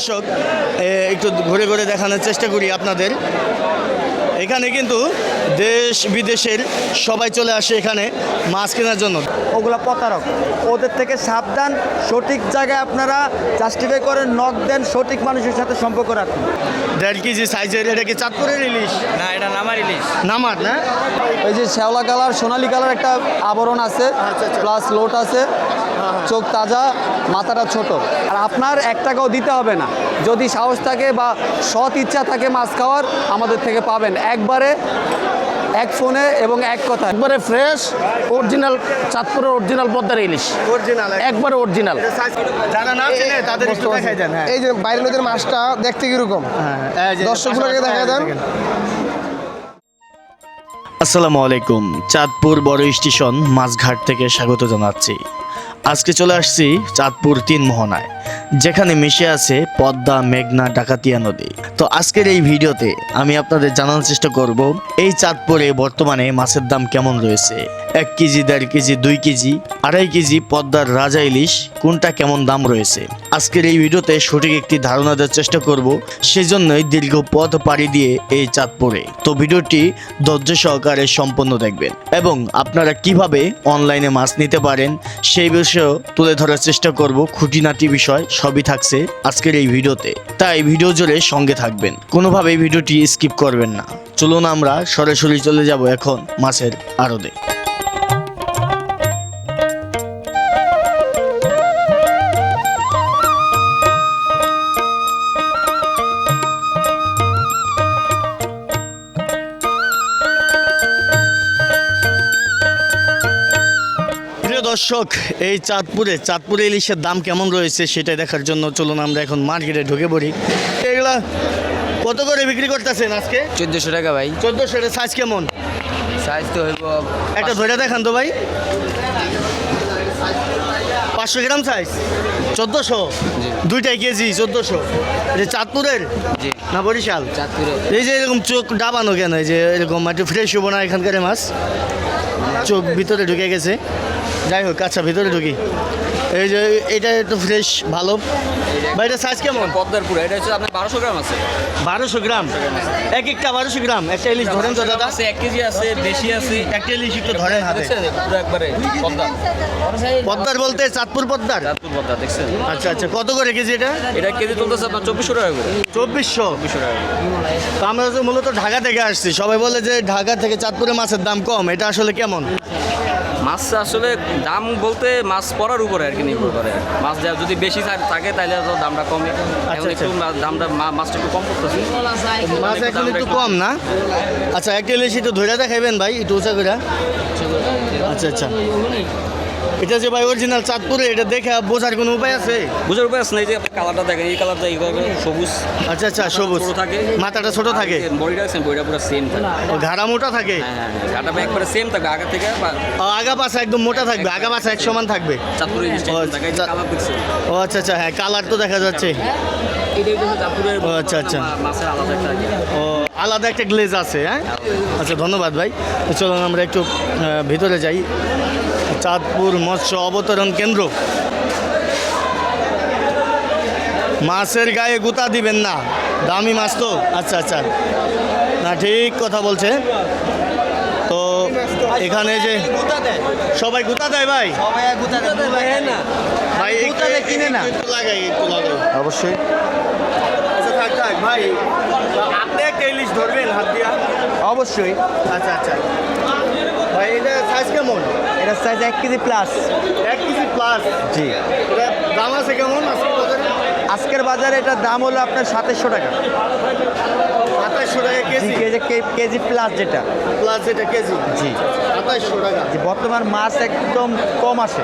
দর্শক একটু ঘুরে ঘুরে দেখানোর চেষ্টা করি আপনাদের। এখানে কিন্তু দেশ বিদেশের সবাই চলে আসে এখানে মাছ কেনার জন্য। ওগুলো প্রতারক। ওদের থেকে সাবধান সঠিক জায়গায় আপনারা জাস্টিফাই করেন নক দেন সঠিক মানুষের সাথে সম্পর্ক রাখুন। দেড় কেজি সাইজের এটা কি চাঁদপুরের ইলিশ? না এটা নামার ইলিশ। নামার না? এই যে শ্যাওলা কালার সোনালি কালার একটা আবরণ আছে প্লাস লোট আছে চোখ তাজা। মাথাটা ছোট। আর আপনার এক টাকাও দিতে হবে না। যদি সাহস থাকে বা সৎ ইচ্ছা থাকে মাছ খাওয়ার আমাদের থেকে পাবেন। একবারে এক ফোনে এবং এক কথা একবারে ফ্রেশ অরিজিনাল চাঁদপুরের অরিজিনাল পদ্মার ইলিশ। অরিজিনাল একবারে অরিজিনাল যারা না চেনে তাদের হ্যাঁ। এই যে বাইরের লোকের মাছটা দেখতে কীরকম? এই দর্শকগুলোকে দেখা দেন। আসসালামু আলাইকুম চাঁদপুর বড় স্টেশন মাছঘাট থেকে স্বাগত জানাচ্ছি। আজকে চলে আসছি চাঁদপুর তিন মোহনায় যেখানে মিশে আছে পদ্মা, মেঘনা, ডাকাতিয়া নদী। তো আজকের এই ভিডিওতে আমি আপনাদের জানানোর চেষ্টা করব, এই চাঁদপুরে বর্তমানে মাছের দাম কেমন রয়েছে? এক কেজি, দেড় কেজি, দুই কেজি, আড়াই কেজি পদ্মার রাজা ইলিশ কোনটা কেমন দাম রয়েছে? আজকের এই ভিডিওতে সঠিক একটি ধারণা দেওয়ার চেষ্টা করব, সেজন্যই দীর্ঘ পথ পাড়ি দিয়ে এই চাঁদপুরে। তো ভিডিওটি ধৈর্য সহকারে সম্পন্ন দেখবেন এবং আপনারা কীভাবে অনলাইনে মাছ নিতে পারেন, সেই বিষয়েও তুলে ধরার চেষ্টা করব খুঁটিনাটি বিষয় সবই থাকছে আজকের এই ভিডিওতে। তাই ভিডিও জোরে সঙ্গে থাকবেন। কোনোভাবেই ভিডিওটি স্কিপ করবেন না। চলুন আমরা সরাসরি চলে যাব এখন মাছের আড়তে। দর্শক এই চাঁদপুরে চাঁদপুরে ইলিশের দাম কেমন রয়েছে সেটা দেখার জন্য চলুন আমরা এখন মার্কেটে ঢুকে পড়ি। এগুলা কত করে বিক্রি করতেছেন আজকে? চোদ্দোশো টাকা ভাই। চোদ্দোশো এটা সাইজ কেমন? সাইজ তো হইব একটা ধরে দেখান তো ভাই। পাঁচশো গ্রাম সাইজ চোদ্দোশো? দুইটাই কেজি চোদ্দোশো? এটা চাঁদপুরের? না বরিশাল? চাঁদপুরের। এই যে এরকম চোখ ডাবানো কেন? এই যে এরকম একটু ফ্রেশ হব না এখানকার মাছ? চোখ ভিতরে ঢুকে গেছে। যাই হোক আচ্ছা ভিতরে ঢুকি। এই যে এটা একটু ফ্রেশ ভালো। বা এটা সাইজ কেমন? পদ্মারপুর এটা হচ্ছে আপনার বারোশো গ্রাম আছে। বারোশো গ্রাম? এক একটা বারোশো গ্রাম? একটা ইলিশ ধরেন তো দাদা। আছে এক কেজি আছে বেশি আছে। একটা ইলিশ একটু ধরেন হাতে। একবারে পদ্মা। পদ্মার বলতে চাঁদপুর পদ্মার? চাঁদপুর পদ্মা দেখছেন? আচ্ছা আচ্ছা কত করে কেজি এটা? এটা কেজি তুলতেছে আপনার চব্বিশশো টাকা করে। চব্বিশশো? চব্বিশশো টাকা তো আমরা তো মূলত ঢাকা থেকে আসছি। সবাই বলে যে ঢাকা থেকে চাঁদপুরে মাছের দাম কম। এটা আসলে কেমন? মাছ আসলে দাম বলতে মাছ পড়ার উপরে আর কি নির্ভর করে। মাছ যা- যদি বেশি থাকে তাহলে তো দামটা কমে। এখন আচ্ছা। একটু দামটা মাছটা একটু কম করতেছে মাছ এখন একটু কম। না? আচ্ছা একটা ইলিশ একটু ধরে দেখাইবেন ভাই একটু উঁচা করে আচ্ছা আচ্ছা। এটা যে ভাই অরিজিনাল চাঁদপুরে এটা দেখে বোঝার কোনো উপায় আছে? বুঝার উপায় আছে না এই যে আপনি কালারটা দেখেন এই কালারটা এইভাবে সবুজ। আচ্ছা আচ্ছা সবুজ। ছোট থাকে। মাথাটা ছোট থাকে? বডিটা দেখছেন বডিটা পুরো সেম থাকে। ও ঘাড়া মোটা থাকে? হ্যাঁ হ্যাঁ গাটা একবারে সেম থাকবে আগা থেকে আগা পাশা একদম মোটা থাকবে আগা পাশা এক সমান থাকবে। চাঁদপুরের ও, থাকে এই কালার দেখছেন। ও আচ্ছা আচ্ছা হ্যাঁ কালার তো দেখা যাচ্ছে। আচ্ছা, আচ্ছা। মাছের আলাদা একটা ইয়ে। ও আলাদা একটা গ্লেজ আছে হ্যাঁ? আচ্ছা ধন্যবাদ ভাই। চলুন আমরা একটু ভিতরে যাই। চাঁদপুর মৎস্য অবতরণ কেন্দ্র। মাছের গায়ে গুতা দিবেন না দামি মাছ তো। আচ্ছা আচ্ছা। না ঠিক কথা বলছে। তো এখানে যে সবাই গুতা দেয় ভাই? ভাই গুতা দেয়, কিনে না। একটু লাগাই একটু লাগাই। অবশ্যই। আচ্ছা থাক থাক ভাই। আপনি একটা ইলিশ ধরবেন হাত দিয়া? অবশ্যই। আচ্ছা আচ্ছা। ভাই এটা সাইজ কেমন? সাইজ এক কেজি প্লাস এক কেজি প্লাস জি। দাম আছে কেমন? আজকে আজকের বাজারে এটার দাম হলো আপনার সাতাশশো টাকা। সাতাইশশো টাকা কেজি? কেজি প্লাস যেটা। প্লাস যেটা কেজি? জি। সাতাইশশো টাকা। বর্তমান মাছ একদম কম আসে।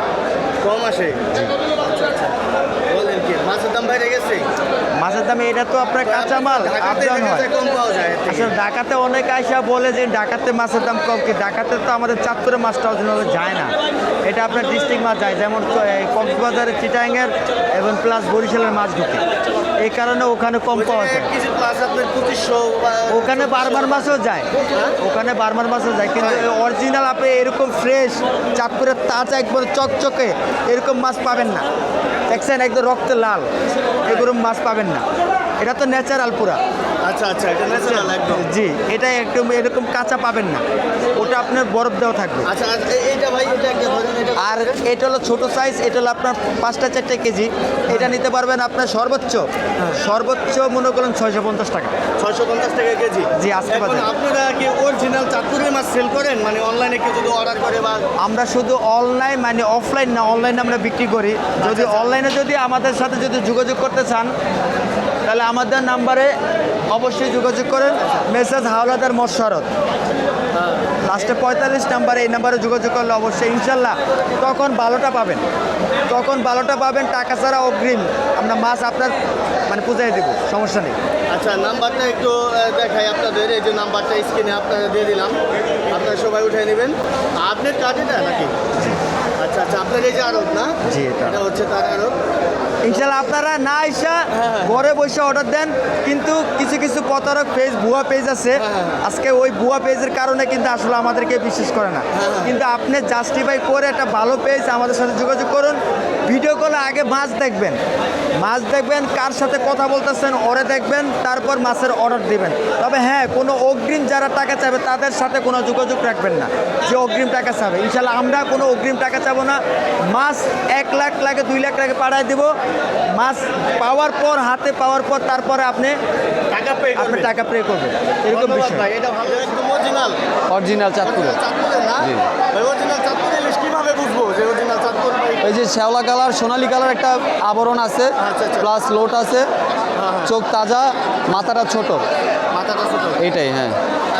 কম আসে? কি মাছের দাম বাইরে গেছে? মাছের দামে এটা তো আপনার কাঁচামাল ঢাকাতে আপডাউন হয়। কম পাওয়া যায় এর থেকে। আসলে ঢাকাতে অনেক আইসা বলে যে ঢাকাতে মাছের দাম কম কি ঢাকাতে তো আমাদের চাঁদপুরে মাছটা অরিজিনাল যায় না। এটা আপনার ডিস্ট্রিক্ট মাছ যায় যেমন চ- এই কক্সবাজারে চিটাঙ্গের এবং প্লাস বরিশালের মাছ ঢুকে। এই কারণে ওখানে কম পাওয়া যায়। ওখানে বারবার মাছও যায়। ওখানে বারবার মাছও যায় কিন্তু অরিজিনাল আপনি এরকম ফ্রেশ চাঁদপুরের তাজা একবার চকচকে এরকম মাছ পাবেন না। দেখছেন একদম রক্ত লাল। এগুলো মাছ পাবেন না। এটা তো ন্যাচারাল পুরা। আচ্ছা আচ্ছা এটা ন্যাচারাল একদম। জি এটা একদম এরকম কাঁচা পাবেন না। ওটা আপনার বরফ দেওয়া থাকবে। আচ্ছা আচ্ছা, এ- এইটা ভাই এটা একটা আর এটা হলো ছোট সাইজ এটা হলো আপনার পাঁচটা চারটে কেজি। এটা নিতে পারবেন আপনার সর্বোচ্চ সর্বোচ্চ মনে করুন ছয়শো পঞ্চাশ টাকা। ছয়শো পঞ্চাশ টাকা কেজি। জি, আজকে এখন আপনারা কি অরিজিনাল চাঁদপুরের মাছ সেল করেন? মানে অনলাইনে কেউ যদি অর্ডার করে বা আমরা শুধু অনলাইন মানে অফলাইন না অনলাইনে আমরা বিক্রি করি। যদি অনলাইনে যদি আমাদের সাথে যদি যোগাযোগ করতে চান তাহলে আমাদের নাম্বারে অবশ্যই যোগাযোগ করেন। মেসেজ হাওলাদার মশারত লাস্টে পঁয়তাল্লিশ নাম্বারে এই নাম্বারে যোগাযোগ করলে অবশ্যই ইনশাল্লাহ তখন ভালোটা পাবেন। তখন ভালোটা পাবেন, টাকা ছাড়া অগ্রিম আমরা মাছ আপনার মানে পূজায় দেবো, সমস্যা নেই। আচ্ছা নাম্বারটা একটু দেখাই আপনাদের, এই যে নাম্বারটা স্ক্রিনে আপনারা দিয়ে দিলাম। সবাই উঠে নেবেন। আপনার কার্ড এটা নাকি? আচ্ছা আচ্ছা আপনার এই যে আরব না? জি, এটা। এটা হচ্ছে তার আরব। ইনশাল্লাহ আপনারা না আইসা ঘরে বসে অর্ডার দেন কিন্তু কিছু কিছু প্রতারক পেজ ভুয়া পেজ আছে। আজকে ওই ভুয়া পেজের কারণে কিন্তু আসলে আমাদেরকে বিশ্বাস করে না। কিন্তু আপনি জাস্টিফাই করে একটা ভালো পেজ আমাদের সাথে যোগাযোগ করুন। ভিডিও কলে আগে মাছ দেখবেন। মাছ দেখবেন কার সাথে কথা বলতেছেন ওরে দেখবেন তারপর মাছের অর্ডার দিবেন। তবে হ্যাঁ কোনো অগ্রিম যারা টাকা চাবে তাদের সাথে কোনো যোগাযোগ রাখবেন না যে অগ্রিম টাকা চাবে ইনশাল্লাহ আমরা কোনো অগ্রিম টাকা চাবো না। মাছ এক লাখ লাগে দুই লাখ লাগে পাঠায় দেবো। মাছ পাওয়ার পর হাতে পাওয়ার পর তারপরে আপনি টাকা পে আপনি টাকা পে করবেন। এরকম বিষয়। চাঁদপুরে অরিজিনাল চাঁদপুর ইলিশ কীভাবে বুঝব যে অরিজিনাল চাঁদপুর ভাই এই যে শ্যাওলা কালার সোনালি কালার একটা আবরণ আছে আচ্ছা, আচ্ছা। প্লাস লোট আছে চোখ তাজা মাথাটা ছোট। মাথাটা ছোট। এটাই হ্যাঁ।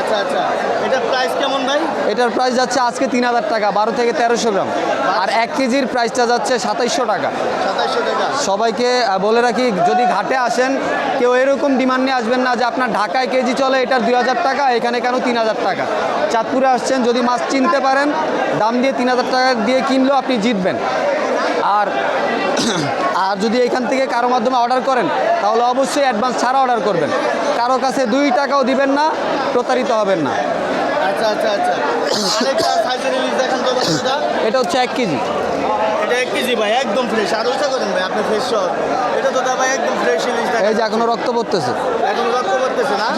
আচ্ছা আচ্ছা। এটা প্রাইস কেমন ভাই? এটার প্রাইস যাচ্ছে আজকে তিন হাজার টাকা বারো থেকে তেরোশো গ্রাম। আর এক কেজির প্রাইসটা যাচ্ছে সাতাইশশো টাকা। সাতাইশশো টাকা। সবাইকে বলে রাখি যদি ঘাটে আসেন কেউ এরকম ডিমান্ড নিয়ে আসবেন না যে আপনার ঢাকায় কেজি চলে এটার দুই হাজার টাকা এখানে কেন তিন হাজার টাকা? চাঁদপুরে আসছেন যদি মাছ চিনতে পারেন দাম দিয়ে তিন হাজার টাকা দিয়ে কিনলেও আপনি জিতবেন। আর আর যদি এখান থেকে কারও মাধ্যমে অর্ডার করেন তাহলে অবশ্যই অ্যাডভান্স ছাড়া অর্ডার করবেন। কারও কাছে দুই টাকাও দিবেন না প্রতারিত হবেন না। আচ্ছা আচ্ছা আচ্ছা। এটা হচ্ছে এক কেজি। এটা এক কেজি ভাই একদম ফ্রেশ আর ওইটা করেন ভাই আপনি ফ্রেশ এটা তো ভাই একদম ফ্রেশ ইলিশ এই যে এখনও রক্ত পড়তেছে। এখন রক্ত পড়তেছে না?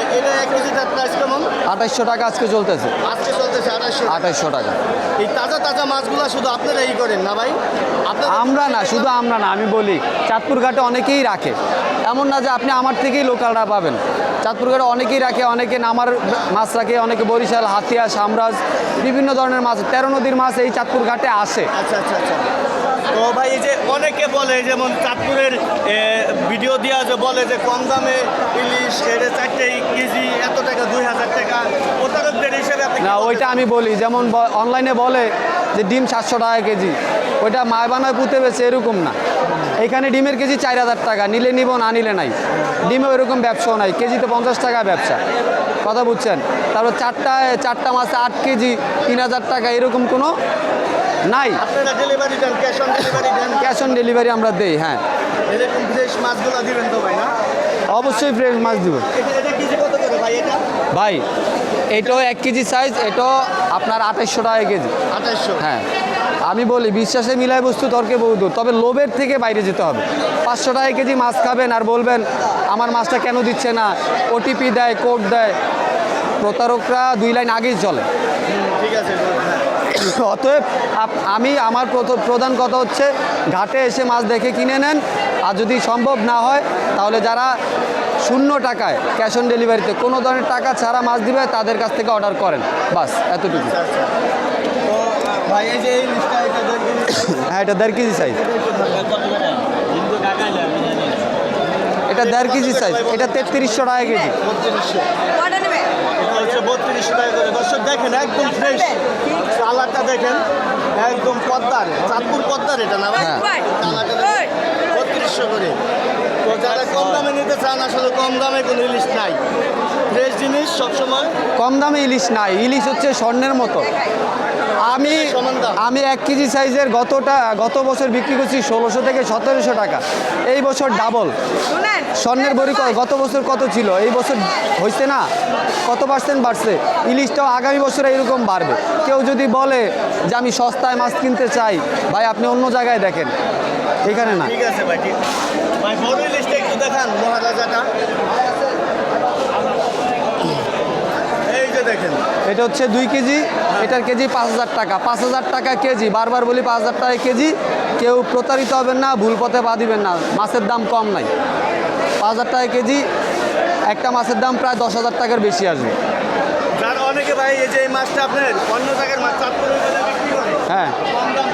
ভাই এটা এক কেজিটার প্রাইস কেমন? আঠাইশশো টাকা আজকে চলতেছে। আজকে চলতেছে আড়াইশো আঠাইশশো টাকা। এই তাজা তাজা মাছগুলো শুধু আপনারা এই করেন না ভাই? আমরা না শুধু আমরা না আমি বলি চাঁদপুর ঘাটে অনেকেই রাখে। এমন না যে আপনি আমার থেকেই লোকালরা পাবেন। চাঁদপুর ঘাটে অনেকেই রাখে অনেকে নামার মাছ রাখে অনেকে বরিশাল হাতিয়া সামরাজ বিভিন্ন ধরনের মাছ তেরো নদীর মাছ এই চাঁদপুর ঘাটে আসে। আচ্ছা আচ্ছা আচ্ছা। তো ভাই এই যে অনেকে বলে যেমন চাঁদপুরের ভিডিও দেওয়া যে বলে যে কম দামে ইলিশ চারটে কেজি এত টাকা দুই হাজার টাকা প্রতারকদের হিসেবে না ওইটা আমি বলি যেমন অনলাইনে বলে যে ডিম সাতশো টাকা কেজি ওইটা মায় বানায় পুঁতে বেছে এরকম না। এখানে ডিমের কেজি চার হাজার টাকা নিলে নিব না নিলে নাই। ডিমে ওইরকম ব্যবসাও নাই কেজিতে পঞ্চাশ টাকা ব্যবসা। কথা বুঝছেন? তারপর চারটা চারটা মাছে আট কেজি তিন হাজার টাকা এরকম কোনো নাই। আপনারা ডেলিভারি দেন ক্যাশ অন ডেলিভারি দেন। ক্যাশ অন ডেলিভারি আমরা দেই হ্যাঁ। এরকম ফ্রেশ মাছগুলো দিবেন তো ভাই না? অবশ্যই ফ্রেশ মাছ দিব। ভাই এটা? এটাও এক কেজি সাইজ এটাও আপনার আঠাইশশো টাকা কেজি। আঠাইশশো? হ্যাঁ। আমি বলি বিশ্বাসে মিলায় বস্তু তর্কে বহু তবে লোভের থেকে বাইরে যেতে হবে। পাঁচশো টাকা কেজি মাছ খাবেন আর বলবেন আমার মাছটা কেন দিচ্ছে না? ওটিপি দেয় কোড দেয়। প্রতারকরা দুই লাইন আগেই চলে। ঠিক আছে। অতএব আপ- আমি আমার প্রধান কথা হচ্ছে ঘাটে এসে মাছ দেখে কিনে নেন। আর যদি সম্ভব না হয় তাহলে যারা শূন্য টাকায় ক্যাশ অন ডেলিভারিতে কোনো ধরনের টাকা ছাড়া মাছ দিবে তাদের কাছ থেকে অর্ডার করেন। বাস এতটুকু। তো ভাই এই যে এই লিস্টটা এটা দেড় কেজি হ্যাঁ এটা দেড় কেজি সাইজ এটা দেড় কেজি। সাইজ এটা তেত্রিশশো টাকা কেজি দেখেন একদম ফ্রেশ কালারটা দেখেন একদম পদ্মার চাঁদপুর পদ্মার এটা না ভাই। কালারটা বত্রিশশো করে। তো যারা কম দামে নিতে চান আসলে কম দামে কোনো ইলিশ নাই। ফ্রেশ জিনিস সবসময়। কম দামে ইলিশ নাই। ইলিশ হচ্ছে স্বর্ণের মতো। আমি আমি এক কেজি সাইজের গতটা গত বছর বিক্রি করছি ষোলোশো থেকে সতেরোশো টাকা। এই বছর ডাবল শুনেন স্বর্ণের বড়ি গত বছর কত ছিল? এই বছর হয়েছে না? কত পার্সেন্ট বাড়ছে? ইলিশটাও আগামী বছরে এরকম বাড়বে। কেউ যদি বলে যে আমি সস্তায় মাছ কিনতে চাই ভাই আপনি অন্য জায়গায় দেখেন। এখানে না। ঠিক আছে ভাই ঠিক ভাই বড় একটু দেখান মহারাজাটা। এটা হচ্ছে দুই কেজি এটার কেজি পাঁচ হাজার টাকা। পাঁচ হাজার টাকা কেজি বারবার বলি পাঁচ হাজার টাকা কেজি। কেউ প্রতারিত হবেন না ভুল পথে পা দিবেন না। মাছের দাম কম নাই। পাঁচ হাজার টাকা কেজি একটা মাছের দাম প্রায় দশ হাজার টাকার বেশি আসবে। যার অনেকে ভাই এই যে এই মাছটা আপনার অন্য জায়গার মাছ চাঁদপুরের বিক্রি করে। হ্যাঁ। কম দাম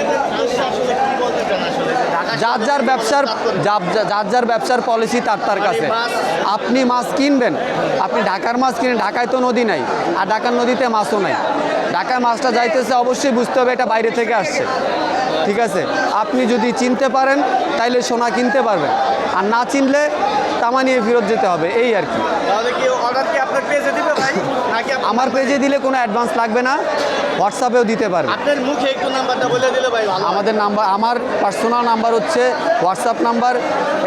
এদের উদ্দেশ্যে আসলে কি বলতে চান আসলে ঢাকা যার যার ব্যবসার যার- যার ব্যবসার পলিসি তার তার কাছে। আপনি মাছ কিনবেন, আপনি ঢাকার মাছ কিনেন, ঢাকায় তো নদী নাই, আর ঢাকার নদীতে মাছও নাই। ঢাকায় মাছটা যাইতেছে, অবশ্যই বুঝতে হবে এটা বাইরে থেকে আসছে। ঠিক আছে? আপনি যদি চিনতে পারেন তাইলে সোনা কিনতে পারবেন। আর না চিনলে তামা নিয়ে ফেরত যেতে হবে এই আর কি। অর্ডার কি আপনার পেজে দিবে নাকি আমার পেজে দিলে কোনো অ্যাডভান্স লাগবে না হোয়াটসঅ্যাপেও দিতে পারবে। আপনার মুখে একটু নাম্বারটা বলে দিলে ভাই আমাদের নাম্বার আমার পার্সোনাল নাম্বার হচ্ছে হোয়াটসঅ্যাপ নাম্বার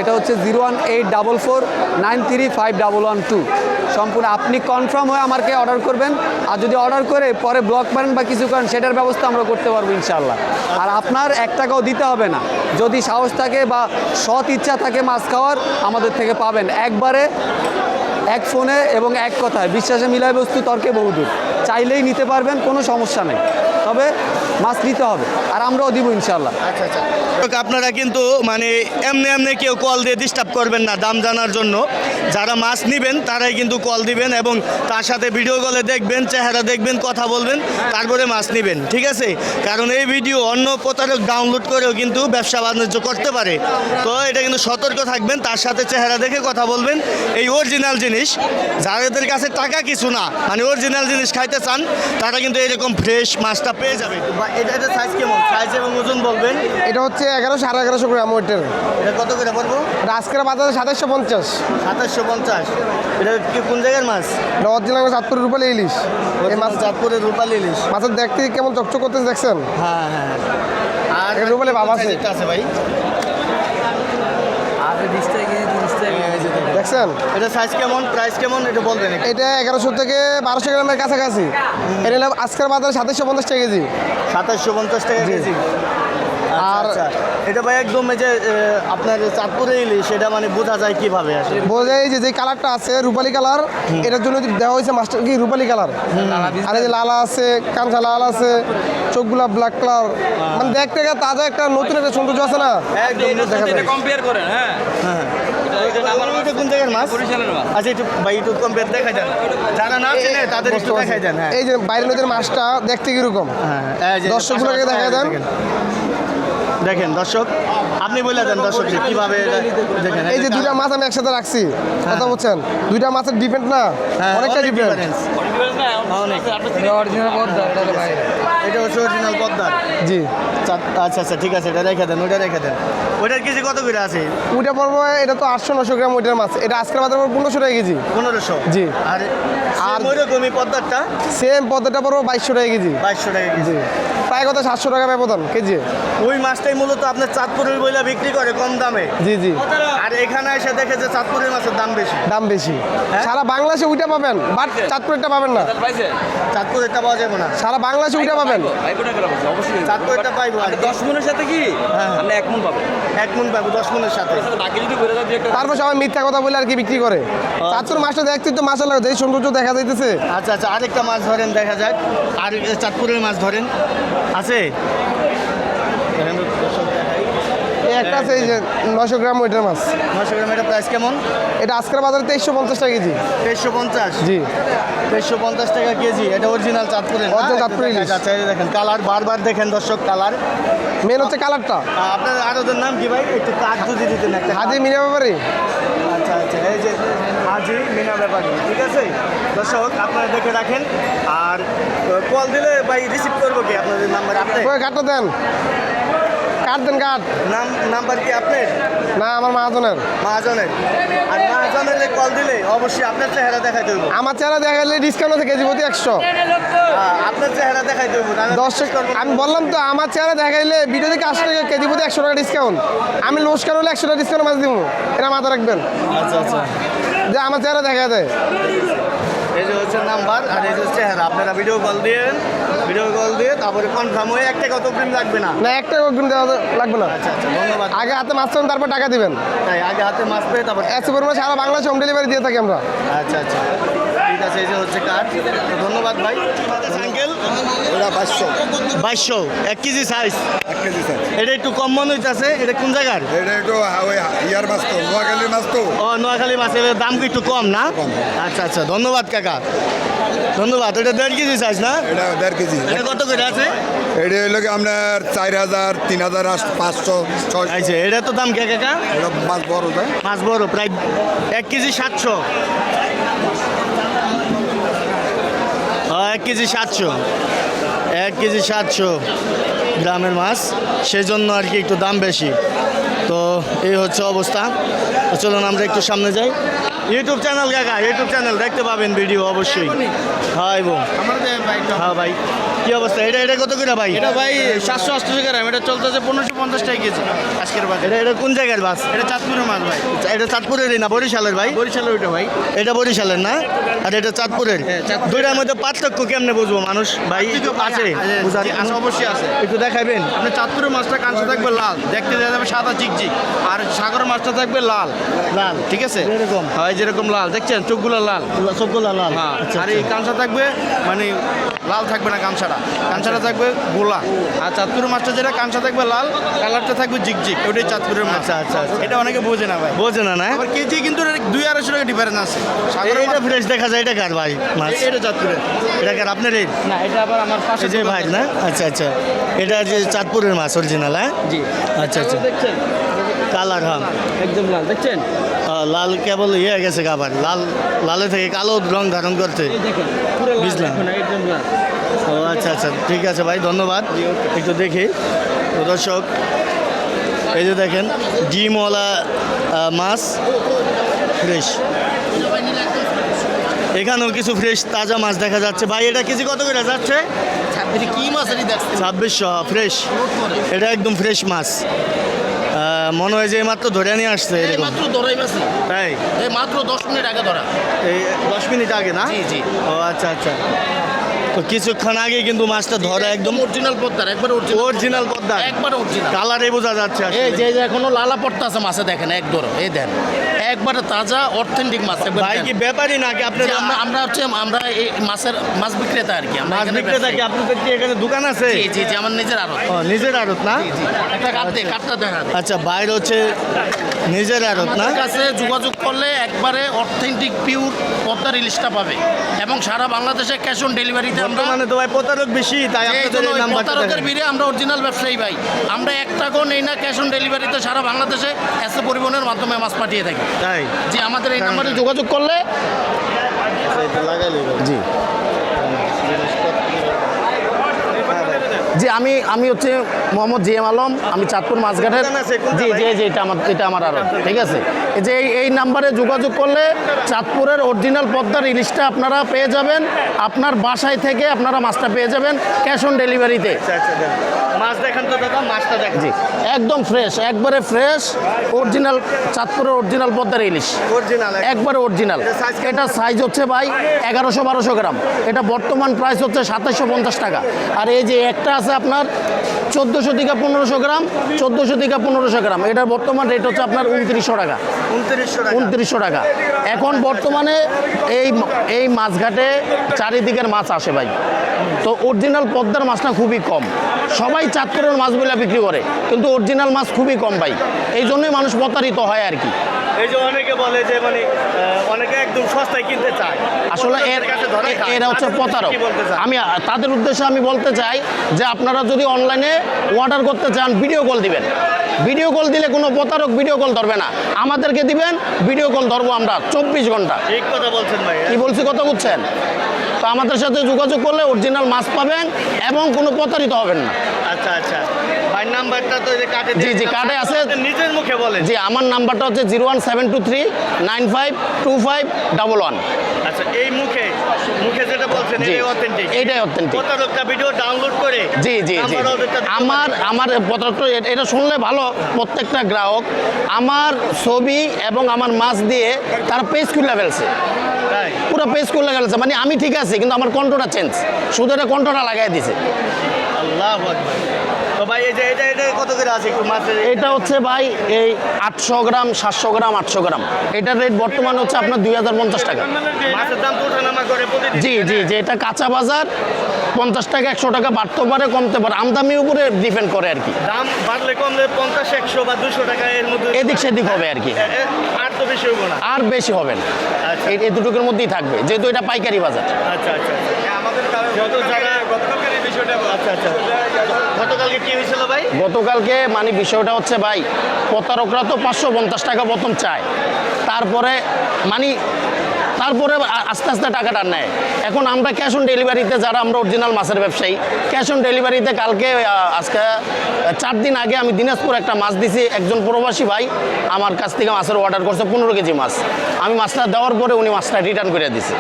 এটা হচ্ছে zero one eight double four nine three five double one two সম্পূর্ণ আপনি কনফার্ম হয়ে আমাকে অর্ডার করবেন। আর যদি অর্ডার করে পরে ব্লক করেন বা কিছু করেন, সেটার ব্যবস্থা আমরা করতে পারব ইনশাল্লাহ আর আপনার এক টাকাও দিতে হবে না। যদি সাহস থাকে বা সৎ ইচ্ছা থাকে মাছ খাওয়ার, আমাদের থেকে পাবেন। একবারে এক ফোনে এবং এক কথায়। বিশ্বাসে মিলায় বস্তু, তর্কে বহুদূর। চাইলেই নিতে পারবেন, কোনো সমস্যা নেই। তবে মাছ নিতে হবে। আর আমরাও দিব ইনশাল্লাহ আচ্ছা আচ্ছা। আপনারা কিন্তু মানে এমনি এমনি কেউ কল দিয়ে ডিস্টার্ব করবেন না, দাম জানার জন্য। যারা মাছ নেবেন তারাই কিন্তু কল দিবেন এবং তার সাথে ভিডিও কলে দেখবেন চেহারা দেখবেন কথা বলবেন তারপরে মাছ নেবেন ঠিক আছে? কারণ এই ভিডিও অন্য প্রতারক ডাউনলোড করেও কিন্তু ব্যবসা বাণিজ্য করতে পারে। তো এটা কিন্তু সতর্ক থাকবেন তার সাথে চেহারা দেখে কথা বলবেন। এই অরিজিনাল জিনিস যাদের কাছে টাকা কিছু না মানে অরিজিনাল জিনিস খাইতে চান তারা কিন্তু এরকম ফ্রেশ মাছটা পেয়ে যাবে। এটা এটা সাইজ কেমন? সাইজ এবং ওজন বলবেন? এটা হচ্ছে এগারোশো সাড়ে এগারোশো গ্রাম ওইটার। এটা কত করে পড়ব? এটা আজকের বাজারে সাতাশশো পঞ্চাশ। সাতাশশো পঞ্চাশ। এটা কি কোন জায়গার মাছ? এটা অরিজিনাল চাঁদপুরের রূপালী ইলিশ। এই মাছ চাঁদপুরের রূপালী ইলিশ। মাছের দেখতে কেমন চকচক করতেছে দেখছেন? হ্যাঁ হ্যাঁ। আর রূপালী বাবা আছে। আছে ভাই? দেখছেন? এটা সাইজ কেমন? প্রাইস কেমন? এটা বলবেন এটা এগারোশো থেকে বারোশো গ্রামের কাছাকাছি। এটা আজকের বাজারে সাতাশশো পঞ্চাশ টাকা কেজি। সাতাশশো পঞ্চাশ টাকা কেজি। আর আর- এটা ভাই একদম এই যে আপনার চাঁদপুরে ইলিশ সেটা মানে বোঝা যায় কীভাবে আসলে? বোঝা যায় যে যে কালারটা আছে রূপালী কালার এটার জন্য দেওয়া হয়েছে মাস্টার কি রূপালী কালার? আর এই যে লাল আছে কাঁচা লাল আছে চোখগুলা ব্ল্যাক কালার মানে দেখতে গেলে তাজা একটা নতুন একটা সৌন্দর্য আছে না? একদম দেখা যায় কম্পেয়ার করেন হ্যাঁ। হ্যাঁ। আচ্ছা দেখা হ্যাঁ। এই যে বাইরের নদীর মাছটা দেখতে কীরকম? হ্যাঁ, এই দর্শকগুলোকে দেখাই দেন। দেখেন। দর্শক আপনি বলে দেন দর্শক কীভাবে দেখেন। এই যে দুইটা মাছ আমি একসাথে রাখছি কথা বলছেন দুইটা মাছের ডিপেন্ড না? হ্যাঁ, অনেকটা। অনেক। এটা হচ্ছে অরিজিনাল পদ্মার জি। আচ্ছা আচ্ছা ঠিক আছে এটা রেখে দেন ওইটা রেখে দেন। ওইটার কেজি কত করে আছে? ওইটা পড়ব এটা তো আটশো নশো গ্রাম ওইটার মাছ। এটা আজকের বাজার পড়ব পনেরোশো টাকা কেজি। পনেরোশো? জি। আর আর ওইরকমই পদ্মারটা? সেম পদ্মাটা পড়ব বাইশশো টাকা কেজি। বাইশশো টাকা কেজি। জি। প্রায় কত সাতশো টাকা ব্যবধান কেজি। ওই মাছটাই মূলত আপনার চাঁদপুরের বইলা বিক্রি করে কম দামে। জি জি। আর এখানে এসে দেখে যে চাঁদপুরের মাছের দাম বেশি। দাম বেশি। হ্যাঁ? সারা বাংলাদেশে ওইটা পাবেন বাট চাঁদপুরেরটা পাবেন না। চাঁদপুরেরটা পাওয়া যাবে না। সারা বাংলাদেশে ওইটা পাবেন। চাঁদপুরেরটা পাইবো আর দশ মনের সাথে কি? হ্যাঁ। এক মন পাবেন। এক মন পাবো দশ মনের সাথে। যায় তারপর সবাই মিথ্যা কথা বলে আর কি বিক্রি করে। চাঁদপুর মাছটা দেখতে তো মাছ লাগে সৌন্দর্য দেখা যাইতেছে। আচ্ছা আচ্ছা আরেকটা মাছ ধরেন দেখা যাক। আর চাঁদপুরের মাছ ধরেন। আছে? একটা আছে এই যে নশো গ্রাম ওইটার মাছ। নশো গ্রাম এটা প্রাইস কেমন? এটা আজকের বাজারে তেইশশো পঞ্চাশ টাকা কেজি। তেইশশো পঞ্চাশ? জি। তেইশশো পঞ্চাশ টাকা কেজি এটা অরিজিনাল চাঁদপুরের একটু চাঁদপুরের এই দেখেন কালার বারবার দেখেন দর্শক কালার মেন হচ্ছে কালারটা আপনার আরোদের নাম কি ভাই? একটু কাজ যদি দিতেন একটা হাজি মিনা ব্যাপারে। আচ্ছা আচ্ছা এই যে হাজি মিনা ব্যাপারী ঠিক আছে? দর্শক আপনারা দেখে রাখেন। আর কল দিলে ভাই রিসিভ করব কি আপনাদের নাম্বার আপনি কাঠটা দেন। কাঠ দেন কাঠ নাম নাম্বার কি আপনার? না আমার মহাজনের। মহাজনের। আর মহাজনের কল দিলে অবশ্যই আপনার চেহারা দেখাই দেবো। আমার চেহারা দেখালে ডিসকাউন্ট আছে কেজি প্রতি একশো। আপনার চেহারা দেখাই দেবো দর্শক আমি বললাম তো আমার চেহারা দেখাইলে ভিডিও থেকে আসলে কেজি প্রতি একশো টাকা ডিসকাউন্ট আমি নমস্কার হলে একশো টাকা ডিসকাউন্ট মাছ দিব। এটা মাথা রাখবেন। আচ্ছা আচ্ছা। যে আমার চেহারা দেখা দেয়। এই যে হচ্ছে নাম্বার আর এই যে হচ্ছে চেহারা। আপনারা ভিডিও কল দিয়ে ভিডিও কল দিয়ে তারপরে কনফার্ম হয়ে একটা কত প্রিম লাগবে না। না একটা অগ্রিম দেওয়া লাগবে না। আচ্ছা আচ্ছা ধন্যবাদ। আগে হাতে মাছ পাবেন তারপর টাকা দিবেন। তাই আগে হাতে মাছ পেয়ে তারপর সুপার মাছ সারা বাংলাদেশ হোম ডেলিভারি দিয়ে থাকি আমরা। আচ্ছা আচ্ছা। ঠিক আছে এই যে হচ্ছে কার্ড তো ধন্যবাদ ভাই। ওটা বাইশশো। বাইশশো এক কেজি সাইজ এক কেজি স্যার এটা একটু কম মনে হইতেছে এটা কোন জায়গার? এটা একটু ওই ইয়ার মাছ তো নোয়াখালীর মাছ তো ও নোয়াখালী মাছের দাম কি একটু কম না? আচ্ছা আচ্ছা ধন্যবাদ কাকা। ধন্যবাদ এটা দেড় কেজি সাইজ না? এটা দেড় কেজি। এটা কত করে আছে? এটা হইল কি আপনার চার হাজার তিন হাজার পাঁচশো আচ্ছা এটা তো দাম কে কাকা? এটা মাছ বড় মাছ বড় প্রায় এক কেজি সাতশো। এক কেজি সাতশো। এক কেজি সাতশো গ্রামের মাছ। সেই জন্য আর কি একটু দাম বেশি। তো এই হচ্ছে অবস্থা। চলুন আমরা একটু সামনে যাই। ইউটিউব চ্যানেল কাকা ইউটিউব চ্যানেল দেখতে পাবেন ভিডিও অবশ্যই। হ্যাঁ বো হ্যাঁ ভাই কি অবস্থা? এটা এটা কত করে ভাই? এটা ভাই সাতশো আটশো গ্রাম এটা চলতেছে পনেরোশো পঞ্চাশ টাকা কেজি। আজকের বাজারে। এটা এটা কোন জায়গার মাছ এটা চাঁদপুরের মাছ ভাই। এটা চাঁদপুরেরই না বরিশালের ভাই? বরিশালের ওইটা ভাই। এটা বরিশালের না? আর এটা চাঁদপুরের? হ্যাঁ, দুইটার মধ্যে পার্থক্য কেমনে বুঝব মানুষ? ভাই আছে অবশ্যই আছে। একটু দেখাবেন। আপনার চাঁদপুরের মাছটা কাঁচা থাকবে লাল। দেখতে দেখা যাবে সাদা চিকচিক আর সাগরের মাছটা থাকবে লাল। লাল। ঠিক আছে? এরকম। হয়। যেরকম লাল দেখছেন? চোখগুলো লাল। সবগুলো লাল। হ্যাঁ আচ্ছা আর এই কাঁচা থাকবে মানে লাল থাকবে না কাঁচাটা কাঁচাটা থাকবে গোলা। আর চাঁদপুরের মাছটা যেটা কাঁচা থাকবে লাল কালারটা থাকবে জিকজিক ওটাই চাঁদপুরের মাছ। আচ্ছা, আচ্ছা, আচ্ছা। এটা অনেকে বোঝে না ভাই। বোঝে না না? আবার কেজি কিন্তু দুই আড়াইশো টাকা ডিফারেন্স আছে। সাগরের এটা ফ্রেশ দেখা যায় এটা কার ভাই মাছ? এটা চাঁদপুরের। এটা কার আপনার এই? না এটা আবার আমার পাশে যে ভাই না? আচ্ছা আচ্ছা। এটা যে চাঁদপুরের মাছ অরিজিনাল হ্যাঁ? জি। আচ্ছা আচ্ছা। দেখছেন? কালার হ্যাঁ। একদম লাল। দেখছেন? লাল কেবল ইয়ে হয়ে গেছে আবার লাল লালে থেকে কালো রং ধারণ করতে বুঝলাম। ও আচ্ছা আচ্ছা ঠিক আছে ভাই ধন্যবাদ। একটু দেখি। দর্শক এই যে দেখেন ডিমওয়ালা মাছ ফ্রেশ। এখানেও কিছু ফ্রেশ তাজা মাছ দেখা যাচ্ছে। ভাই এটা কেজি কত করে যাচ্ছে? কি মাছ এটি দেখছেন? ছাব্বিশশো ফ্রেশ। এটা একদম ফ্রেশ মাছ। মনে হয় যে এই মাত্র ধরে নিয়ে আসছে এই মাত্র ধরাই মাছ তাই? এই মাত্র দশ মিনিট আগে ধরা। এই দশ মিনিট আগে না? জি, জি। ও আচ্ছা আচ্ছা। তো কিছুক্ষণ আগে কিন্তু মাছটা ধরা একদম অরিজিনাল পদ্মার একবার অরিজিনাল অরিজিনাল পদ্মা একবার অরিজিনাল কালারে বোঝা যাচ্ছে এই যে যে এখনও লালা পড়তে আছে মাছে দেখেন এক ধরো। এই দেন। একবারে তাজা অথেন্টিক মাছ ভাই কি ব্যাপারই নাকি আপনার যে আমরা আমরা হচ্ছে আমরা এই মাছের মাছ বিক্রেতা আর কি আমরা মাছ বিক্রেতা কি আপনাদের কি এখানে দোকান আছে? জি জি জি আমার নিজের আড়ত। ও নিজের আড়ত না? জি একটা কাটতে কাটটা দেখা আচ্ছা বাইরে হচ্ছে নিজের আড়ত না? কাছে যোগাযোগ করলে একবারে অথেন্টিক পিওর পদ্মার ইলিশটা পাবে। এবং সারা বাংলাদেশে ক্যাশ অন ডেলিভারিতে আমরা মানে তো ভাই প্রতারক বেশি তাই আপনাদের এই নাম্বারটা প্রতারকের ভিড়ে আমরা অরিজিনাল ব্যবসায়ী ভাই। আমরা একটা টাকাও নেই না ক্যাশ অন ডেলিভারিতে সারা বাংলাদেশে এসে পরিবহনের মাধ্যমে মাছ পাঠিয়ে থাকি। তাই? যে আমাদের এই নাম্বারে যোগাযোগ করলে জি। জি আমি আমি হচ্ছে মোহাম্মদ জি এম আলম আমি চাঁদপুর কোনটা জি জি জি এটা আমার এটা আমার আরও ঠিক আছে? যে এই- নাম্বারে যোগাযোগ করলে চাঁদপুরের অরিজিনাল পদ্মার ইলিশটা আপনারা পেয়ে যাবেন। আপনার বাসায় থেকে আপনারা মাছটা পেয়ে যাবেন ক্যাশ অন ডেলিভারিতে। আচ্ছা আচ্ছা। মাছ দেখান তো দাদা মাছটা দেখান। জি। একদম ফ্রেশ একবারে ফ্রেশ অরিজিনাল চাঁদপুরের অরিজিনাল পদ্মার ইলিশ। অরিজিনাল একবারে অরিজিনাল এটা সাইজ হচ্ছে ভাই এগারোশো বারোশো গ্রাম। এটা বর্তমান প্রাইস হচ্ছে সাতাশশো পঞ্চাশ টাকা। আর এই যে একটা আছে আপনার চোদ্দোশো থেকে পনেরোশো গ্রাম চোদ্দোশো থেকে পনেরোশো গ্রাম। এটার বর্তমান রেট হচ্ছে আপনার উনত্রিশশো টাকা। উনত্রিশশো টাকা। উনত্রিশশো টাকা। এখন বর্তমানে এই এই মাছঘাটে চারিদিকের মাছ আসে ভাই। তো অরিজিনাল পদ্মার মাছটা খুবই কম। সবাই চাঁদপুরের মাছগুলো বিক্রি করে কিন্তু অরিজিনাল মাছ খুবই কম ভাই। এই জন্যই মানুষ প্রতারিত হয় আর কি। এই যে অনেকে বলে যে মানে অনেকে একদম সস্তায় কিনতে চায়। আসলে এর এরা হচ্ছে প্রতারক? আমি তাদের উদ্দেশ্যে আমি বলতে চাই যে আপনারা যদি অনলাইনে অর্ডার করতে চান ভিডিও কল দিবেন। ভিডিও কল দিলে কোনো প্রতারক ভিডিও কল ধরবে না। আমাদেরকে দিবেন ভিডিও কল ধরবো আমরা চব্বিশ ঘণ্টা। ঠিক কথা বলছেন ভাই। কি বলছি কথা বুঝছেন? তো আমাদের সাথে যোগাযোগ করলে অরিজিনাল মাছ পাবেন এবং কোনো প্রতারিত হবেন না। আচ্ছা আচ্ছা। নাম্বারটা তো যে কাটে জি, জি, কার্ডে আছে। নিজের মুখে বলেন। জি আমার নাম্বারটা হচ্ছে zero one seven two three nine five two five double one. আচ্ছা এই মুখে মুখে যেটা বলছেন এটাই অথেন্টিক এইটাই অথেন্টিক প্রতারকটা ভিডিও ডাউনলোড করে জি জি জি। আমার আমার পত্রটা এটা শুনলে ভালো প্রত্যেকটা গ্রাহক। আমার ছবি এবং আমার মাছ দিয়ে তার পেজ খুলে ফেলছে। পুরো পেজ খুলে ফেলছে। মানে আমি ঠিক আছি কিন্তু আমার কণ্ঠটা চেঞ্জ শুধু এটা কণ্ঠটা লাগাই দিছে। আল্লাহ ভাই এই যে এটা এটা কত করে আছে একটু মাছের এটা হচ্ছে ভাই এই আটশো গ্রাম সাতশো গ্রাম আটশো গ্রাম। এটার রেট বর্তমানে হচ্ছে আপনার দুই হাজার পঞ্চাশ টাকা। মাছের দাম তো ওঠানামা করে প্রতিদিন। জি জি এটা কাঁচা বাজার পঞ্চাশ টাকা একশো টাকা বাড়তে পারে কমতে পারে। আমদামির উপরে ডিপেন্ড করে আর কি। দাম বাড়লে কমলে পঞ্চাশ একশো বা দুশো টাকা এর মধ্যে এদিক সেদিক হবে আর কি। আর তো বেশি হব না। আর বেশি হবে না। আচ্ছা। এই দুটোকের মধ্যেই থাকবে। যেহেতু এটা পাইকারি বাজার। আচ্ছা আচ্ছা আমাদের যত যারা গতকালকের এই বিষয়টা আচ্ছা আচ্ছা গতকালকে ভাই? গতকালকে মানে বিষয়টা হচ্ছে ভাই, প্রতারকরা তো পাঁচশো পঞ্চাশ টাকা প্রথম চায়। তারপরে মানে তারপরে আস্তে আস্তে টাকাটা নেয়। এখন আমরা ক্যাশ অন ডেলিভারিতে যারা আমরা অরিজিনাল মাছের ব্যবসায়ী ক্যাশ অন ডেলিভারিতে কালকে আজকে চার দিন আগে আমি দিনাজপুর একটা মাছ দিছি। একজন প্রবাসী ভাই আমার কাছ থেকে মাছের অর্ডার করছে, পনেরো কেজি মাছ। আমি মাছটা দেওয়ার পরে উনি মাছটা রিটার্ন করে দিছে।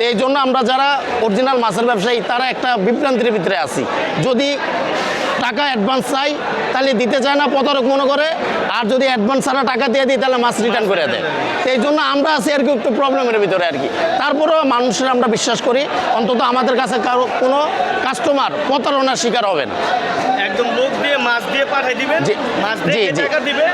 তো এই জন্য আমরা যারা অরিজিনাল মাছের ব্যবসায়ী তারা একটা বিভ্রান্তির ভিতরে আছি। যদি টাকা অ্যাডভান্স চাই তাহলে দিতে চায় না প্রতারক মনে করে। আর যদি অ্যাডভান্স ছাড়া টাকা দিয়ে দিই তাহলে মাছ রিটার্ন করে দেয়। সেই জন্য আমরা আছি আর কি একটু প্রবলেমের ভিতরে আর কি। তারপরেও মানুষের আমরা বিশ্বাস করি অন্তত আমাদের কাছে কারও কোনো কাস্টমার প্রতারণার শিকার হবে না একদম লোক দিয়ে মাছ দিয়ে পাঠিয়ে দিবেন জি, মাছ জি, দিয়ে টাকা দিবে?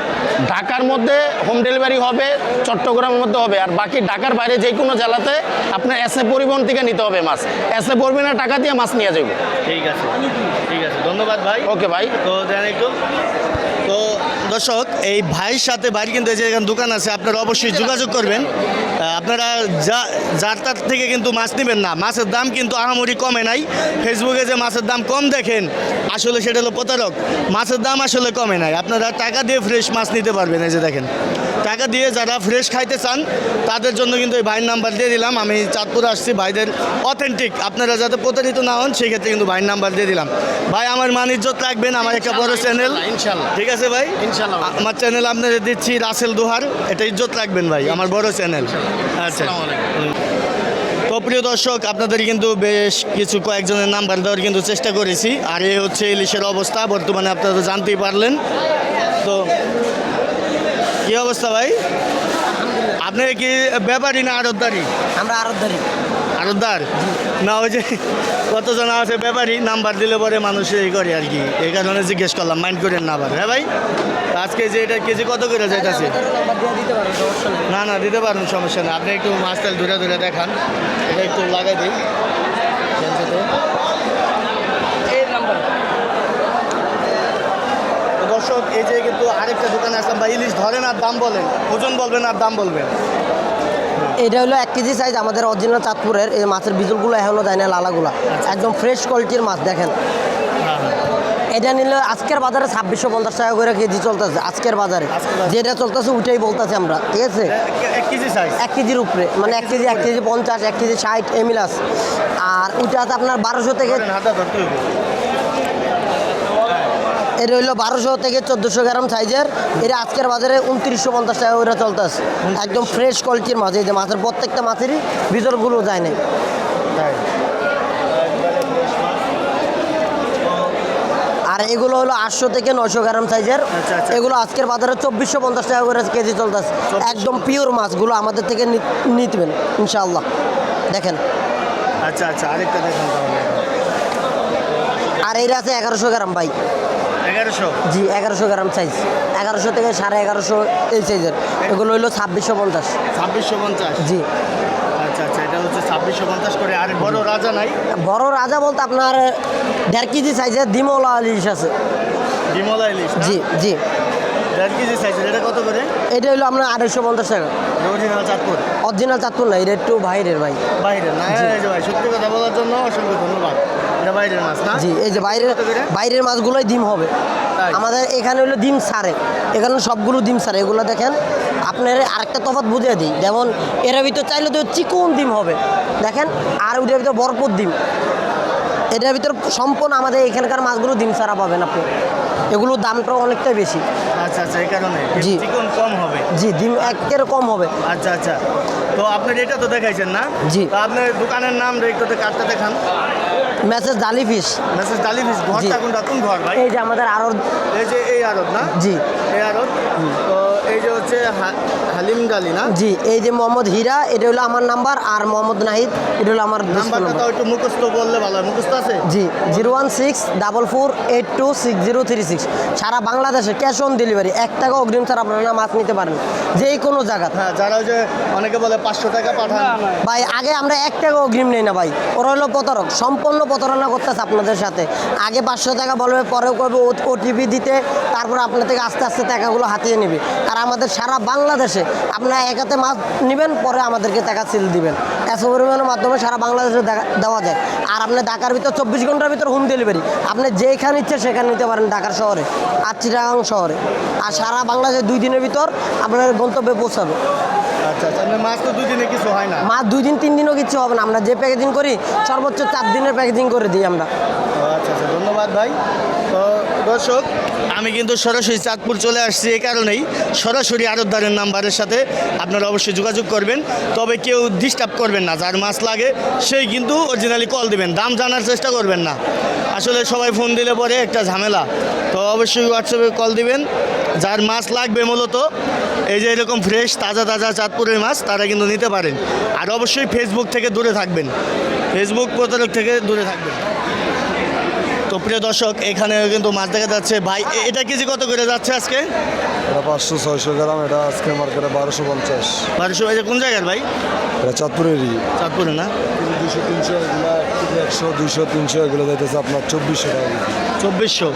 ঢাকার মধ্যে হোম ডেলিভারি হবে চট্টগ্রামের মধ্যে হবে আর বাকি ঢাকার বাইরে যে কোনো জেলাতে আপনার এসে পরিবহন থেকে নিতে হবে মাছ। এসে পরিবহনের টাকা দিয়ে মাছ নিয়ে যাবে ঠিক আছে ঠিক আছে। ধন্যবাদ ভাই। ওকে ভাই। তো দেন একটু। তো দর্শক এই ভাইয়ের সাথে ভাইয়ের কিন্তু যে এখানে দোকান আছে আপনারা অবশ্যই যোগাযোগ করবেন। আপনারা যা যার তার থেকে কিন্তু মাছ নেবেন না। মাছের দাম কিন্তু আহামরি কমে নাই। ফেসবুকে যে মাছের দাম কম দেখেন আসলে সেটা হলো প্রতারক। মাছের দাম আসলে কমে নাই। আপনারা টাকা দিয়ে ফ্রেশ মাছ নিতে পারবেন এই যে দেখেন। টাকা দিয়ে যারা ফ্রেশ খাইতে চান তাদের জন্য কিন্তু এই ভাইয়ের নাম্বার দিয়ে দিলাম। আমি চাঁদপুর আসছি ভাইদের অথেন্টিক আপনারা যাতে প্রতারিত না হন সেক্ষেত্রে কিন্তু ভাইয়ের নাম্বার দিয়ে দিলাম। ভাই আমার মান ইজ্জত রাখবেন আমার একটা বড় চ্যানেল ঠিক আছে ভাই? ইনশাল্লাহ। আমার চ্যানেল আপনাদের দিচ্ছি রাসেল দোহার এটা ইজ্জত রাখবেন ভাই আমার বড় চ্যানেল আচ্ছা। তো প্রিয় দর্শক আপনাদের কিন্তু বেশ কিছু কয়েকজনের নাম্বার দেওয়ার কিন্তু চেষ্টা করেছি। আর এ হচ্ছে ইলিশের অবস্থা বর্তমানে আপনারা তো জানতেই পারলেন। তো কি অবস্থা ভাই? আপনি কি ব্যাপারী না আড়তদারি আমরা আরতদারি আড়তদার না ওই যে কতজন আছে ব্যাপারী নাম্বার দিলে পরে মানুষ এই করে আর কি। এই কারণে জিজ্ঞেস করলাম মাইন্ড করেন না আবার। হ্যাঁ ভাই? আজকে যে এটা কেজি কত করে যাইতেছে? না না দিতে পারুন সমস্যা নেই। আপনি একটু মাছ তেল ধরে ধরে দেখান। এটা একটু লাগাই দিই বেঞ্চেতে। এই নাম্বার তো দর্শক এই যে কিন্তু আরেকটা দোকানে আসলাম বা ইলিশ ধরেন আর দাম বলেন। ওজন বলবেন আর দাম বলবেন। এটা হলো এক কেজি সাইজ আমাদের অরিজিনাল চাঁদপুরের এই মাছের বিজুলগুলো এখনও দেয় না লালাগুলা। একদম ফ্রেশ কোয়ালিটির মাছ দেখেন। এটা নিলে আজকের বাজারে ছাব্বিশশো পঞ্চাশ টাকা করে কেজি চলতেছে আজকের বাজারে। যেটা চলতেছে ওইটাই বলতেছি আমরা ঠিক আছে? এক- এক কেজি এক কেজির উপরে মানে এক কেজি এক কেজি পঞ্চাশ এক কেজি ষাট এমিলাস আর ওইটাতে আপনার বারোশো থেকে এটা হইল বারোশো থেকে চোদ্দোশো গ্রাম সাইজের। এটা আজকের বাজারে উনত্রিশশো পঞ্চাশ টাকা করে চলতেছে একদম ফ্রেশ কোয়ালিটির মাছ এই যে মাছের প্রত্যেকটা মাছেরই ভিতরগুলো যায় নাই। আর এগুলো হলো আটশো থেকে নয়শো গ্রাম সাইজের। আচ্ছা, আচ্ছা। এগুলো আজকের বাজারে চব্বিশশো পঞ্চাশ টাকা করে কেজি চলতেছে। একদম পিওর মাছগুলো আমাদের থেকে নিতবেন ইনশাআল্লাহ। দেখেন। আচ্ছা আচ্ছা আরেকটা দেখান আর এইটা আছে এগারোশো গ্রাম ভাই। জি এগারোশো গ্রাম সাইজ এগারোশো থেকে সাড়ে এগারোশো এই সাইজের এগুলো হলো ছাব্বিশশো পঞ্চাশ। ছাব্বিশশো পঞ্চাশ? জি। আচ্ছা আচ্ছা এটা হচ্ছে ছাব্বিশশো পঞ্চাশ করে। আর বড় রাজা নাই? বড় রাজা বলতে আপনার দেড় কেজি সাইজের ডিমোলা ইলিশ আছে। ডিমলা ইলিশ জি জি। দেড় কেজি সাইজের এটা কত করে? এটা হলো আপনার আড়াইশো পঞ্চাশ টাকা। অরিজিনাল চাঁদপুর? অরিজিনাল চাঁদপুর না এটা একটু বাইরের ভাই। বাইরের না? এই যে ভাই সত্যি কথা বলার জন্য অসংখ্য ধন্যবাদ। এটা বাইরের মাছ না? জি এই যে বাইরের বাইরের মাছগুলোই ডিম হবে। আমাদের এখানে হলো ডিম সারে। এখানে সবগুলো ডিম সারে। এগুলো দেখেন আপনার আরেকটা তফাৎ বুঝিয়ে দিই। যেমন এর ভিতর চাইলে তো চিকন ডিম হবে। দেখেন আর ওইটার ভিতর বরফত ডিম। এটার ভিতর সম্পূর্ণ আমাদের এখানকার মাছগুলো ডিম সারা পাবেন আপনি। এগুলোর দামটাও অনেকটাই বেশি। আচ্ছা আচ্ছা এই কারণে? জি। চিকন কম হবে? জি ডিম একের কম হবে। আচ্ছা আচ্ছা। তো আপনার এটা তো দেখাইছেন না? জি। তো আপনার দোকানের নাম একটু কার্ডটা দেখান মেসেজ ডালি ফিশ। মেসেজ ডালি ফিশ ঘরটা। কোনটা? কোন ঘর ভাই? এই যে আমাদের আরও এই যে এই আরত না? জি। এই আরত তো এই যে হচ্ছে হালিম গালি না? জি এই যে মোহাম্মদ হীরা এটা হলো আমার নাম্বার আর মোহাম্মদ নাহিদ এটা হলো আমার নাম্বারটা তো একটু মুখস্থ বললে ভালো মুখস্থ আছে? জি zero one six double four eight two six zero three six. সারা বাংলাদেশে ক্যাশ অন ডেলিভারি এক টাকা অগ্রিম ছাড়া আপনারা মাছ নিতে পারেন। যে কোনো জায়গা হ্যাঁ যারা যে অনেকে বলে পাঁচশো টাকা পাঠান। ভাই আগে আমরা এক টাকা অগ্রিম নেই না ভাই। ওরা হলো প্রতারক সম্পূর্ণ প্রতারণা করতেছে আপনাদের সাথে। আগে পাঁচশো টাকা বলবে পরেও করবে ওটিপি দিতে তারপর আপনার থেকে আস্তে আস্তে টাকাগুলো হাতিয়ে নেবে। আর আমাদের সারা বাংলাদেশে আপনারা একাতে মাছ নেবেন পরে আমাদেরকে টাকা সিল দিবেন। এত পরিমাণের মাধ্যমে সারা বাংলাদেশে দেওয়া যায়। আর আপনি ঢাকার ভিতর চব্বিশ ঘণ্টার ভিতর হোম ডেলিভারি আপনি যেখানে ইচ্ছে সেখানে নিতে পারেন ঢাকার শহরে আর চিটাগাং শহরে। আর সারা বাংলাদেশে দুই দিনের ভিতর আপনার গন্তব্যে পৌঁছাবে। আচ্ছা আচ্ছা মাছ তো দুদিনে কিছু হয় না? মাছ দুই দিন তিন দিনও কিছু হবে না। আমরা যে প্যাকেজিং করি সর্বোচ্চ চার দিনের প্যাকেজিং করে দিই আমরা। আচ্ছা আচ্ছা ধন্যবাদ ভাই। তো দর্শক আমি কিন্তু সরাসরি চাঁদপুর চলে আসছি এই কারণেই। সরাসরি আড়তদারের নাম্বারের সাথে আপনারা অবশ্যই যোগাযোগ করবেন। তবে কেউ ডিস্টার্ব করবেন না, যার মাছ লাগে, সেই কিন্তু অরিজিনালি কল দিবেন। দাম জানার চেষ্টা করবেন না। আসলে সবাই ফোন দিলে পরে একটা ঝামেলা। তো অবশ্যই হোয়াটসঅ্যাপে কল দিবেন। যার মাছ লাগবে মূলত, এই যে এরকম ফ্রেশ তাজা তাজা চাঁদপুরের মাছ, তারা কিন্তু নিতে পারেন। আর অবশ্যই ফেসবুক থেকে দূরে থাকবেন। ফেসবুক প্রতারক থেকে দূরে থাকবেন। তো প্রিয় দর্শক এখানে কিন্তু মাছ দেখা যাচ্ছে। ভাই এটা কেজি কত করে যাচ্ছে আজকে? এটা পাঁচশো ছয়শো গ্রাম এটা আজকে মার্কেটে বারোশো পঞ্চাশ। বারোশো ভাই কোন জায়গার ভাই? এটা চাঁদপুরেরই। চাঁদপুরে না? দুশো তিনশো এগুলো একশো দুইশো তিনশো এগুলো যাইতেছে আপনার চব্বিশশো টাকা চব্বিশশো?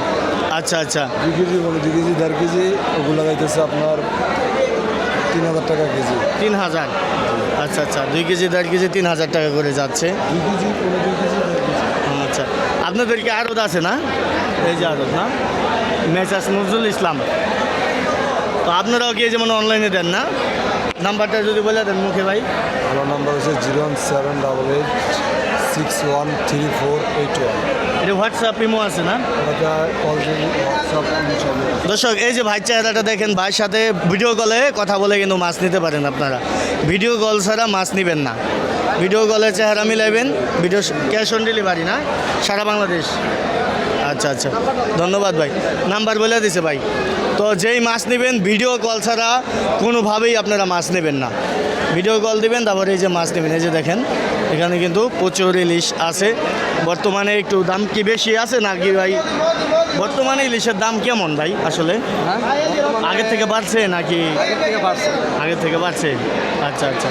আচ্ছা আচ্ছা। দুই কেজি মানে দুই কেজি দেড় কেজি ওগুলো যাইতেছে আপনার তিন হাজার টাকা কেজি। তিন হাজার? আচ্ছা আচ্ছা। দুই কেজি দেড় কেজি তিন হাজার টাকা করে যাচ্ছে। দুই কেজি পনেরো দুই কেজি দেড় কেজি আচ্ছা আপনাদের কি আড়ত আছে না? এই যে আড়ত না? মেসাস নজরুল ইসলাম। তো আপনারাও কি এই যেমন অনলাইনে দেন না? নাম্বারটা যদি বলে দেন মুখে ভাই। আমার নাম্বার হচ্ছে zero one seven double eight six one three four eight one. এটা হোয়াটসঅ্যাপ ইমো আছে না? দর্শক এই যে ভাই চেহারাটা দেখেন ভাইয়ের সাথে ভিডিও কলে কথা বলে কিন্তু মাছ নিতে পারেন আপনারা। ভিডিও কল ছাড়া মাছ নেবেন না। ভিডিও কলে চেহারা মিলাইবেন। ভিডিও ক্যাশ অন ডেলিভারি না? সারা বাংলাদেশ। আচ্ছা আচ্ছা। ধন্যবাদ ভাই। নাম্বার বলে দিছে ভাই। তো যেই মাছ নেবেন ভিডিও কল ছাড়া কোনোভাবেই আপনারা মাছ নেবেন না। ভিডিও কল দিবেন তারপরে এই যে মাছ নেবেন এই যে দেখেন এখানে কিন্তু প্রচুর ইলিশ আছে। বর্তমানে একটু দাম কি বেশি আছে নাকি ভাই? বর্তমানে ইলিশের দাম কেমন ভাই আসলে? আগের থেকে বাড়ছে নাকি? আগের থেকে বাড়ছে। আচ্ছা আচ্ছা।